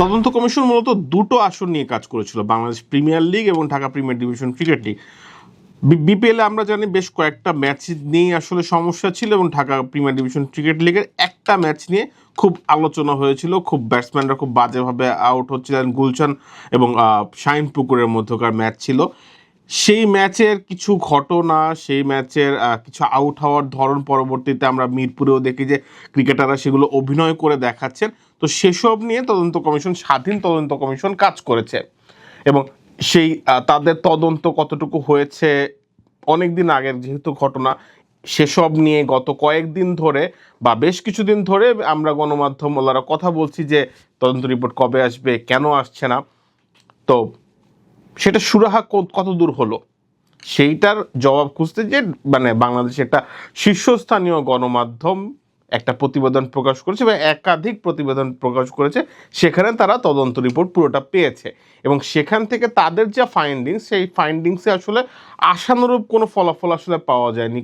তদন্ত কমিশন মূলত দুটো আসন নিয়ে কাজ করেছিল, বাংলাদেশ প্রিমিয়ার লিগ এবং Dhaka premier division cricket league. BPL আমরা জানি বেশ কয়েকটা ম্যাচ নিয়ে আসলে সমস্যা ছিল এবং ঢাকা প্রিমিয়ার ডিভিশন ক্রিকেট লিগের একটা ম্যাচ নিয়ে খুব আলোচনা হয়েছিল, খুব ব্যাটসম্যানরা খুব বাজেভাবে আউট হচ্ছিলেন। গুলশান এবং শাইন পুকুরের মধ্যকার ম্যাচ ছিল। সেই ম্যাচের কিছু ঘটনা, সেই ম্যাচের কিছু আউট হওয়ার ধরন পরবর্তীতে আমরা মিরপুরেও দেখি যে ক্রিকেটাররা সেগুলো অভিনয় করে দেখাচ্ছেন। তো সেসব নিয়ে তদন্ত কমিশন, স্বাধীন তদন্ত কমিশন কাজ করেছে। এবং সেই তাদের তদন্ত কতটুকু হয়েছে অনেক দিন আগের যেহেতু ঘটনা, সেসব নিয়ে গত কয়েকদিন ধরে বা বেশ কিছুদিন ধরে আমরা গণমাধ্যম ওলারা কথা বলছি যে তদন্ত রিপোর্ট কবে আসবে, কেন আসছে না। তো সেটা সুরাহা কত- দূর হলো? সেইটার জবাব খুঁজতে যে মানে বাংলাদেশে একটা শীর্ষস্থানীয় গণমাধ্যম একটা প্রতিবেদন প্রকাশ করেছে বা একাধিক প্রতিবেদন প্রকাশ করেছে, সেখানে তারা তদন্ত রিপোর্ট পুরোটা পেয়েছে। এবং সেখান থেকে তাদের যা ফাইন্ডিংস সেই ফাইন্ডিংসে আসলে আশানুরূপ কোনো ফলাফল আসলে পাওয়া যায়নি